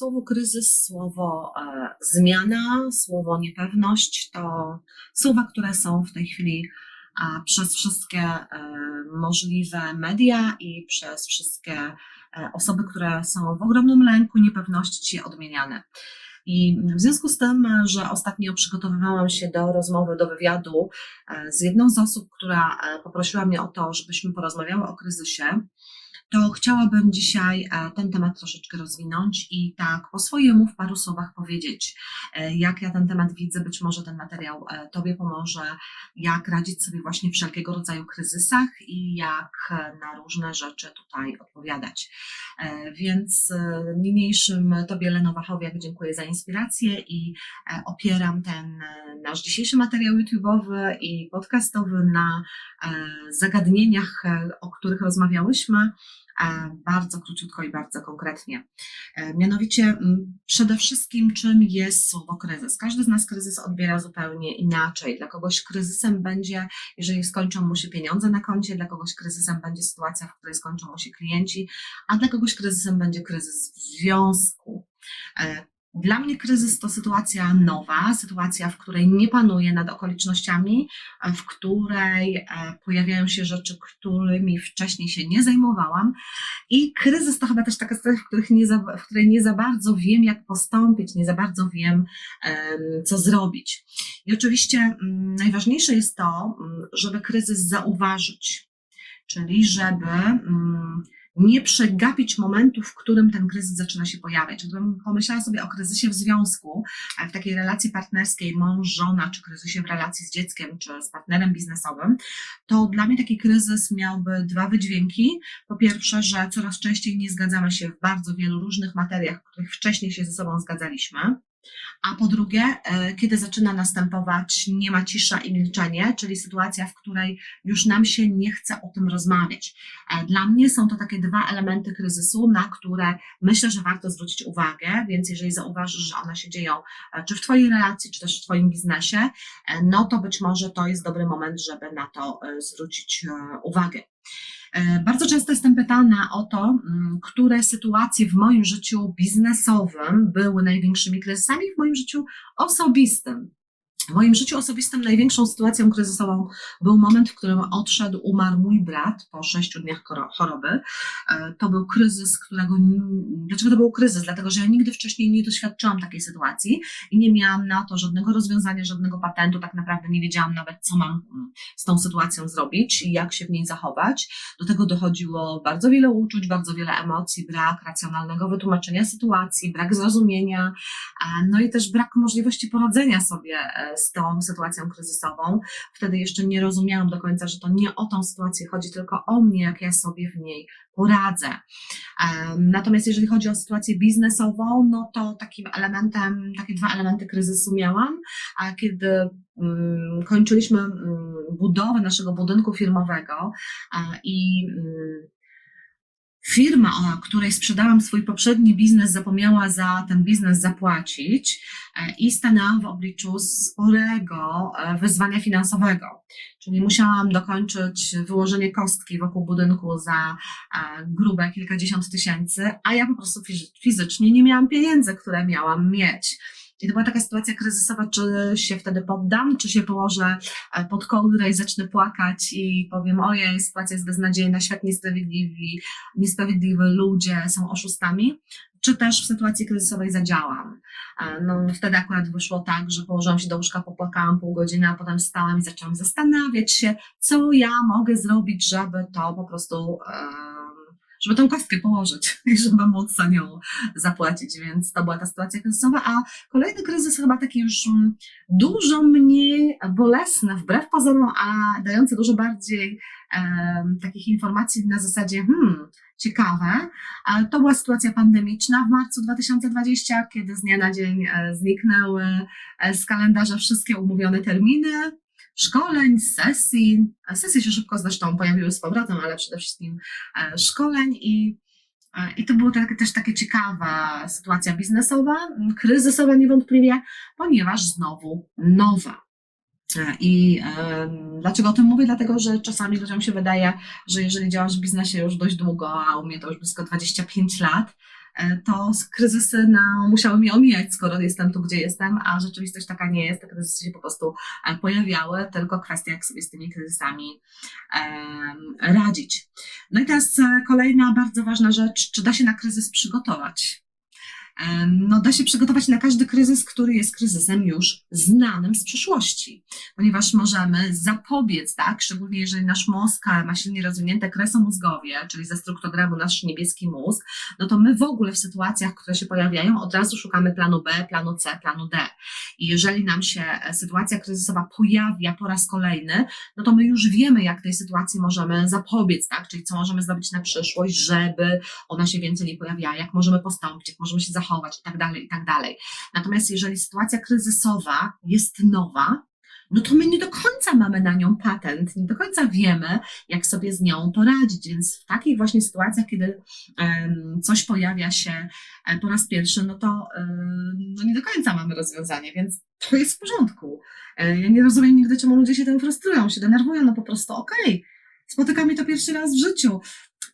Słowo kryzys, słowo e, zmiana, słowo niepewność to słowa, które są w tej chwili a, przez wszystkie e, możliwe media i przez wszystkie e, osoby, które są w ogromnym lęku, niepewności odmieniane. I w związku z tym, że ostatnio przygotowywałam się do rozmowy, do wywiadu e, z jedną z osób, która e, poprosiła mnie o to, żebyśmy porozmawiały o kryzysie, to chciałabym dzisiaj e, ten temat troszeczkę rozwinąć i tak po swojemu w paru słowach powiedzieć, e, jak ja ten temat widzę. Być może ten materiał e, Tobie pomoże, jak radzić sobie właśnie w wszelkiego rodzaju kryzysach i jak na różne rzeczy tutaj odpowiadać. Więc niniejszym Tobie, Lenowachowiak, dziękuję za inspirację i opieram ten nasz dzisiejszy materiał YouTube'owy i podcastowy na zagadnieniach, o których rozmawiałyśmy bardzo króciutko i bardzo konkretnie. E, mianowicie, przede wszystkim, czym jest słowo kryzys? Każdy z nas kryzys odbiera zupełnie inaczej. Dla kogoś kryzysem będzie, jeżeli skończą mu się pieniądze na koncie, dla kogoś kryzysem będzie sytuacja, w której skończą mu się klienci, a dla kogoś kryzysem będzie kryzys w związku. Dla mnie kryzys to sytuacja nowa, sytuacja, w której nie panuję nad okolicznościami, w której e, pojawiają się rzeczy, którymi wcześniej się nie zajmowałam. I kryzys to chyba też taka sytuacja, w, których nie za, w której nie za bardzo wiem, jak postąpić, nie za bardzo wiem, co zrobić. I oczywiście mm, najważniejsze jest to, mm, żeby kryzys zauważyć, czyli żeby mm, nie przegapić momentu, w którym ten kryzys zaczyna się pojawiać. Gdybym pomyślała sobie o kryzysie w związku, w takiej relacji partnerskiej, mąż-żona, czy kryzysie w relacji z dzieckiem, czy z partnerem biznesowym, to dla mnie taki kryzys miałby dwa wydźwięki. Po pierwsze, że coraz częściej nie zgadzamy się w bardzo wielu różnych materiach, w których wcześniej się ze sobą zgadzaliśmy. A po drugie, e, kiedy zaczyna następować nie ma cisza i milczenie, czyli sytuacja, w której już nam się nie chce o tym rozmawiać. E, dla mnie są to takie dwa elementy kryzysu, na które myślę, że warto zwrócić uwagę, więc jeżeli zauważysz, że one się dzieją e, czy w Twojej relacji, czy też w Twoim biznesie, no to być może to jest dobry moment, żeby na to zwrócić uwagę. E, bardzo często jestem pytana o to, mm, które sytuacje w moim życiu biznesowym były największymi kryzysami w moim życiu osobistym. W moim życiu osobistym największą sytuacją kryzysową był moment, w którym odszedł, umarł mój brat po sześciu dniach choroby. E, to był kryzys, którego. Dlaczego to był kryzys? Dlatego, że ja nigdy wcześniej nie doświadczyłam takiej sytuacji i nie miałam na to żadnego rozwiązania, żadnego patentu. Tak naprawdę nie wiedziałam nawet, co mam mm, z tą sytuacją zrobić i jak się w niej zachować. Do tego dochodziło bardzo wiele uczuć, bardzo wiele emocji, brak racjonalnego wytłumaczenia sytuacji, brak zrozumienia, e, no i też brak możliwości poradzenia sobie e, z tą sytuacją kryzysową. Wtedy jeszcze nie rozumiałam do końca, że to nie o tą sytuację chodzi, tylko o mnie, jak ja sobie w niej poradzę. Natomiast jeżeli chodzi o sytuację biznesową, no to takim elementem, takie dwa elementy kryzysu miałam, a kiedy mm, kończyliśmy mm, budowę naszego budynku firmowego i mm, firma, której sprzedałam swój poprzedni biznes, zapomniała za ten biznes zapłacić e, i stanęłam w obliczu sporego e, wyzwania finansowego. Czyli musiałam dokończyć wyłożenie kostki wokół budynku za e, grube kilkadziesiąt tysięcy, a ja po prostu fizycznie nie miałam pieniędzy, które miałam mieć. I to była taka sytuacja kryzysowa, czy się wtedy poddam, czy się położę e, pod kołdrę i zacznę płakać i powiem, ojej, sytuacja jest beznadziejna, świat niesprawiedliwy, niesprawiedliwy, ludzie są oszustami, czy też w sytuacji kryzysowej zadziałam. E, no, wtedy akurat wyszło tak, że położyłam się do łóżka, popłakałam pół godziny, a potem stałam i zaczęłam zastanawiać się, co ja mogę zrobić, żeby to po prostu e, żeby tą kostkę położyć i żeby móc za nią zapłacić, więc to była ta sytuacja kryzysowa, a kolejny kryzys chyba taki już mm, dużo mniej bolesny, wbrew pozorom, a dający dużo bardziej um, takich informacji na zasadzie, hmm, ciekawe. To była sytuacja pandemiczna w marcu 2020, kiedy z dnia na dzień e, zniknęły e, z kalendarza wszystkie umówione terminy szkoleń, sesji. Sesje się szybko zresztą pojawiły z powrotem, ale przede wszystkim e, szkoleń i e, i to była też taka ciekawa sytuacja biznesowa, kryzysowa niewątpliwie, ponieważ znowu nowa. E, I e, dlaczego o tym mówię? Dlatego, że czasami ludziom się wydaje, że jeżeli działasz w biznesie już dość długo, a u mnie to już blisko 25 lat, to kryzysy no, musiały mnie omijać, skoro jestem tu, gdzie jestem, a rzeczywistość taka nie jest. Te kryzysy się po prostu e, pojawiały, tylko kwestia, jak sobie z tymi kryzysami radzić. No i teraz e, kolejna bardzo ważna rzecz, czy da się na kryzys przygotować? No, da się przygotować na każdy kryzys, który jest kryzysem już znanym z przeszłości, ponieważ możemy zapobiec, tak, szczególnie jeżeli nasz mózg ma silnie rozwinięte kresomózgowie, czyli ze struktogramu nasz niebieski mózg, no to my w ogóle w sytuacjach, które się pojawiają, od razu szukamy planu B, planu C, planu D. I jeżeli nam się e, sytuacja kryzysowa pojawia po raz kolejny, no to my już wiemy, jak tej sytuacji możemy zapobiec, tak, czyli co możemy zrobić na przyszłość, żeby ona się więcej nie pojawiała, jak możemy postąpić, jak możemy się zachować i tak dalej, i tak dalej. Natomiast jeżeli sytuacja kryzysowa jest nowa, no to my nie do końca mamy na nią patent, nie do końca wiemy, jak sobie z nią poradzić. Więc w takich właśnie sytuacjach, kiedy coś pojawia się e, po raz pierwszy, no to no nie do końca mamy rozwiązanie, więc to jest w porządku. E, Ja nie rozumiem nigdy, czemu ludzie się tym frustrują, się denerwują, no po prostu okej, spotyka mnie to pierwszy raz w życiu.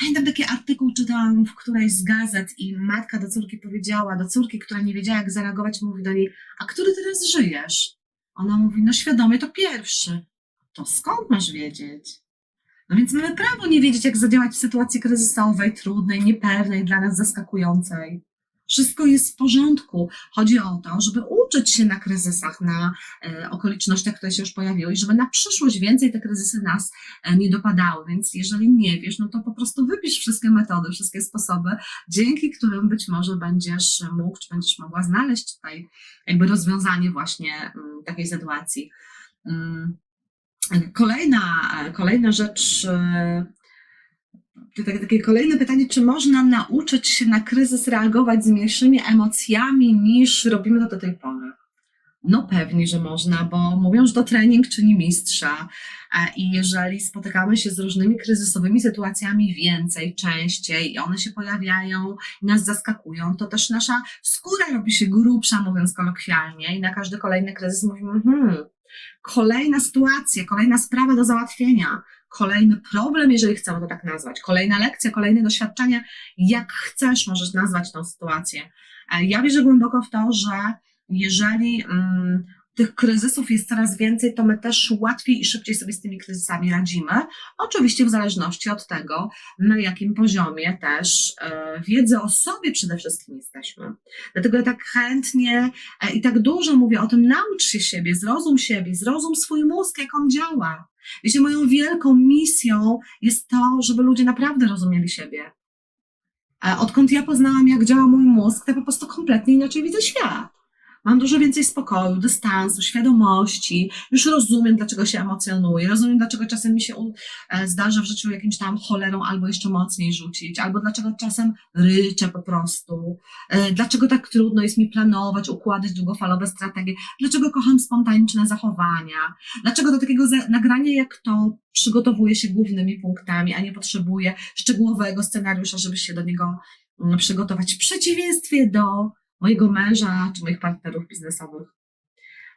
Pamiętam taki artykuł, czytałam w którejś z gazet i matka do córki powiedziała, do córki, która nie wiedziała jak zareagować, mówi do niej, a który teraz żyjesz? Ona mówi, no świadomie to pierwszy. To skąd masz wiedzieć? No więc mamy prawo nie wiedzieć, jak zadziałać w sytuacji kryzysowej, trudnej, niepewnej, dla nas zaskakującej. Wszystko jest w porządku. Chodzi o to, żeby uczyć się na kryzysach, na e, okolicznościach, które się już pojawiły i żeby na przyszłość więcej te kryzysy nas e, nie dopadały. Więc jeżeli nie wiesz, no to po prostu wypisz wszystkie metody, wszystkie sposoby, dzięki którym być może będziesz mógł, czy będziesz mogła znaleźć tutaj jakby rozwiązanie właśnie mm, takiej sytuacji. Mm, Kolejna, kolejna rzecz, e, takie, takie kolejne pytanie, czy można nauczyć się na kryzys reagować z mniejszymi emocjami niż robimy to do tej pory? No pewnie, że można, bo mówią, że to trening czyni mistrza. E, I jeżeli spotykamy się z różnymi kryzysowymi sytuacjami więcej, częściej i one się pojawiają nas zaskakują, to też nasza skóra robi się grubsza, mówiąc kolokwialnie, i na każdy kolejny kryzys mówimy, hmm, kolejna sytuacja, kolejna sprawa do załatwienia, kolejny problem, jeżeli chcemy to tak nazwać, kolejna lekcja, kolejne doświadczenie, jak chcesz, możesz nazwać tą sytuację. E, Ja wierzę głęboko w to, że jeżeli mm, tych kryzysów jest coraz więcej, to my też łatwiej i szybciej sobie z tymi kryzysami radzimy. Oczywiście w zależności od tego, na jakim poziomie też e, wiedzy o sobie przede wszystkim jesteśmy. Dlatego ja tak chętnie e, i tak dużo mówię o tym, naucz się siebie, zrozum siebie, zrozum swój mózg, jak on działa. Wiecie, moją wielką misją jest to, żeby ludzie naprawdę rozumieli siebie. E, Odkąd ja poznałam, jak działa mój mózg, to po prostu kompletnie inaczej widzę świat. Mam dużo więcej spokoju, dystansu, świadomości. Już rozumiem, dlaczego się emocjonuję. Rozumiem, dlaczego czasem mi się e, zdarza w życiu jakimś tam cholerą albo jeszcze mocniej rzucić, albo dlaczego czasem ryczę po prostu. E, Dlaczego tak trudno jest mi planować, układać długofalowe strategie. Dlaczego kocham spontaniczne zachowania. Dlaczego do takiego nagrania jak to przygotowuję się głównymi punktami, a nie potrzebuję szczegółowego scenariusza, żeby się do niego mm, przygotować. W przeciwieństwie do mojego męża czy moich partnerów biznesowych.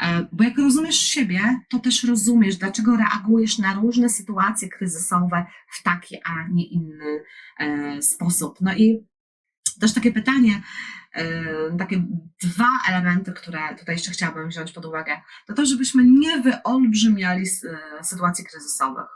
E, Bo jak rozumiesz siebie, to też rozumiesz, dlaczego reagujesz na różne sytuacje kryzysowe w taki, a nie inny e, sposób. No i też takie pytanie, e, takie dwa elementy, które tutaj jeszcze chciałabym wziąć pod uwagę, to to, żebyśmy nie wyolbrzymiali sytuacji kryzysowych.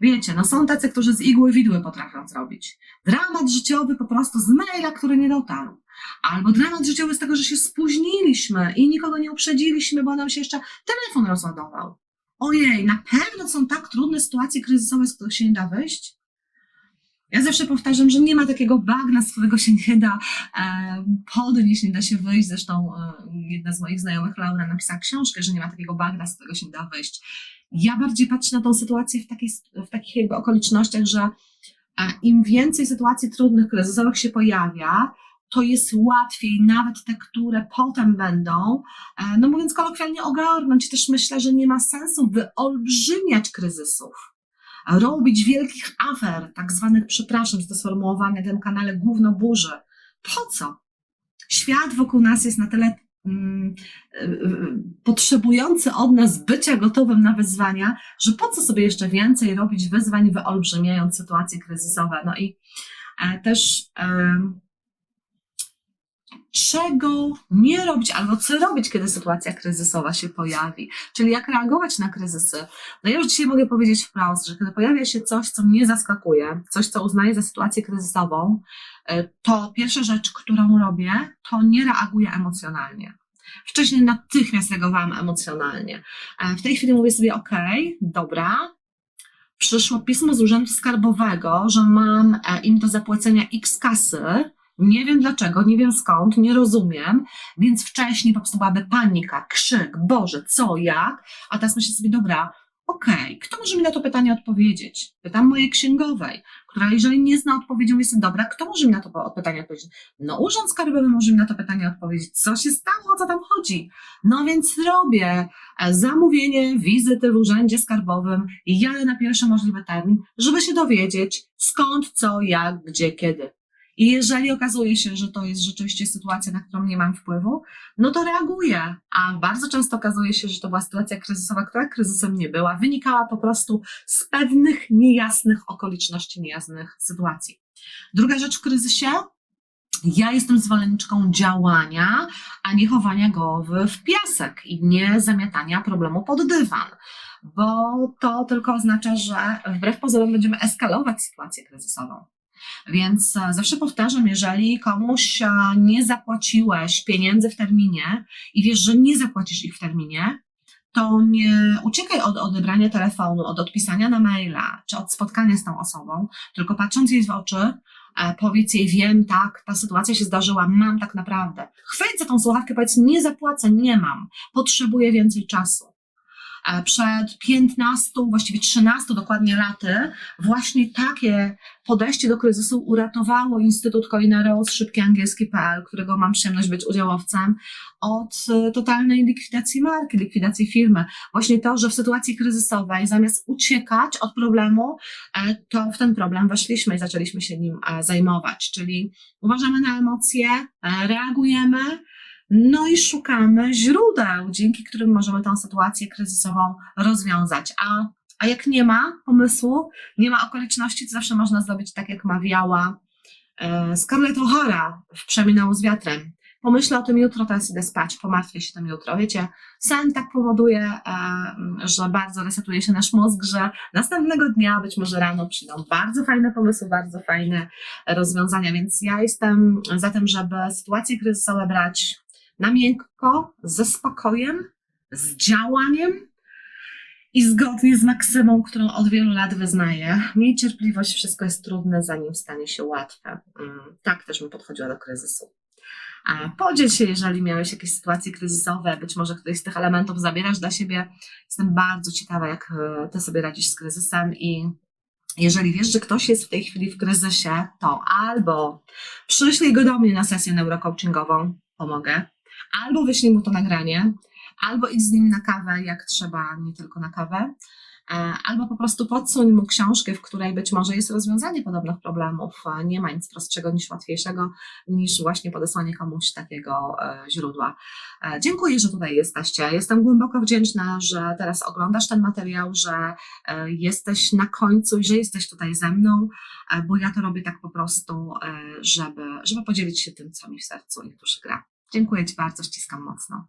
Wiecie, no są tacy, którzy z igły widły potrafią zrobić. Dramat życiowy po prostu z maila, który nie dotarł. Albo dramat życiowy z tego, że się spóźniliśmy i nikogo nie uprzedziliśmy, bo nam się jeszcze telefon rozładował. Ojej, na pewno są tak trudne sytuacje kryzysowe, z których się nie da wyjść. Ja zawsze powtarzam, że nie ma takiego bagna, z którego się nie da e, podnieść, nie da się wyjść. Zresztą e, jedna z moich znajomych, Laura, napisała książkę, że nie ma takiego bagna, z którego się nie da wyjść. Ja bardziej patrzę na tą sytuację w, takiej, w takich jakby okolicznościach, że e, im więcej sytuacji trudnych, kryzysowych się pojawia, to jest łatwiej, nawet te, które potem będą, e, no mówiąc kolokwialnie, ogarnąć. Też myślę, że nie ma sensu wyolbrzymiać kryzysów, robić wielkich afer, tak zwanych, przepraszam za to sformułowanie na tym kanale, gówno burzy. Po co? Świat wokół nas jest na tyle mm, y, potrzebujący od nas bycia gotowym na wyzwania, że po co sobie jeszcze więcej robić wyzwań, wyolbrzymiając sytuacje kryzysowe. No i e, też em, czego nie robić albo co robić, kiedy sytuacja kryzysowa się pojawi, czyli jak reagować na kryzysy. No ja już dzisiaj mogę powiedzieć wprost, że kiedy pojawia się coś, co mnie zaskakuje, coś, co uznaję za sytuację kryzysową, y, to pierwsza rzecz, którą robię, to nie reaguję emocjonalnie. Wcześniej natychmiast reagowałam emocjonalnie. E, W tej chwili mówię sobie, ok, dobra, przyszło pismo z urzędu skarbowego, że mam e, im do zapłacenia x kasy, nie wiem dlaczego, nie wiem skąd, nie rozumiem, więc wcześniej po prostu byłaby panika, krzyk, Boże, co, jak? A teraz myślę sobie, dobra, okej, kto może mi na to pytanie odpowiedzieć? Pytam mojej księgowej, która jeżeli nie zna odpowiedzi, mówię sobie, dobra, kto może mi na to pytanie odpowiedzieć? No urząd skarbowy może mi na to pytanie odpowiedzieć, co się stało, o co tam chodzi? No więc robię e, zamówienie wizyty w urzędzie skarbowym i jadę na pierwszy możliwy termin, żeby się dowiedzieć skąd, co, jak, gdzie, kiedy. I jeżeli okazuje się, że to jest rzeczywiście sytuacja, na którą nie mam wpływu, no to reaguję. A bardzo często okazuje się, że to była sytuacja kryzysowa, która kryzysem nie była. Wynikała po prostu z pewnych niejasnych okoliczności, niejasnych sytuacji. Druga rzecz w kryzysie. Ja jestem zwolenniczką działania, a nie chowania głowy w piasek i nie zamiatania problemu pod dywan, bo to tylko oznacza, że wbrew pozorom będziemy eskalować sytuację kryzysową. Więc e, zawsze powtarzam, jeżeli komuś e, nie zapłaciłeś pieniędzy w terminie i wiesz, że nie zapłacisz ich w terminie, to nie uciekaj od odebrania telefonu, od odpisania na maila, czy od spotkania z tą osobą, tylko patrząc jej w oczy, e, powiedz jej, wiem, tak, ta sytuacja się zdarzyła, mam tak naprawdę. Chwyć za tą słuchawkę, powiedz, nie zapłacę, nie mam, potrzebuję więcej czasu. Przed 15, właściwie 13 dokładnie laty, właśnie takie podejście do kryzysu uratowało Instytut Colinareus Szybki Angielski.pl, którego mam przyjemność być udziałowcem, od e, totalnej likwidacji marki, likwidacji firmy. Właśnie to, że w sytuacji kryzysowej zamiast uciekać od problemu, e, to w ten problem weszliśmy i zaczęliśmy się nim e, zajmować. Czyli uważamy na emocje, reagujemy, no i szukamy źródeł, dzięki którym możemy tę sytuację kryzysową rozwiązać. A, a jak nie ma pomysłu, nie ma okoliczności, to zawsze można zrobić tak, jak mawiała e, Scarlett O'Hara w Przeminęło z wiatrem. Pomyślę o tym jutro, teraz idę spać, pomartwię się tym jutro. Wiecie, sen tak powoduje, e, że bardzo resetuje się nasz mózg, że następnego dnia, być może rano przyjdą bardzo fajne pomysły, bardzo fajne rozwiązania, więc ja jestem za tym, żeby sytuacje kryzysowe brać na miękko, ze spokojem, z działaniem i zgodnie z maksymą, którą od wielu lat wyznaję. Miej cierpliwość, wszystko jest trudne, zanim stanie się łatwe. Mm, Tak też bym podchodziła do kryzysu. A Podziel się, jeżeli miałeś jakieś sytuacje kryzysowe, być może któryś z tych elementów zabierasz dla siebie. Jestem bardzo ciekawa, jak e, ty sobie radzisz z kryzysem i jeżeli wiesz, że ktoś jest w tej chwili w kryzysie, to albo przyślij go do mnie na sesję neurocoachingową, pomogę, albo wyślij mu to nagranie, albo idź z nim na kawę, jak trzeba, nie tylko na kawę, e, albo po prostu podsuń mu książkę, w której być może jest rozwiązanie podobnych problemów. E, Nie ma nic prostszego niż łatwiejszego, niż właśnie podesłanie komuś takiego e, źródła. Dziękuję, że tutaj jesteście. Jestem głęboko wdzięczna, że teraz oglądasz ten materiał, że jesteś na końcu i że jesteś tutaj ze mną, bo ja to robię tak po prostu, żeby, żeby podzielić się tym, co mi w sercu i duszy gra. Dziękuję Ci bardzo, ściskam mocno.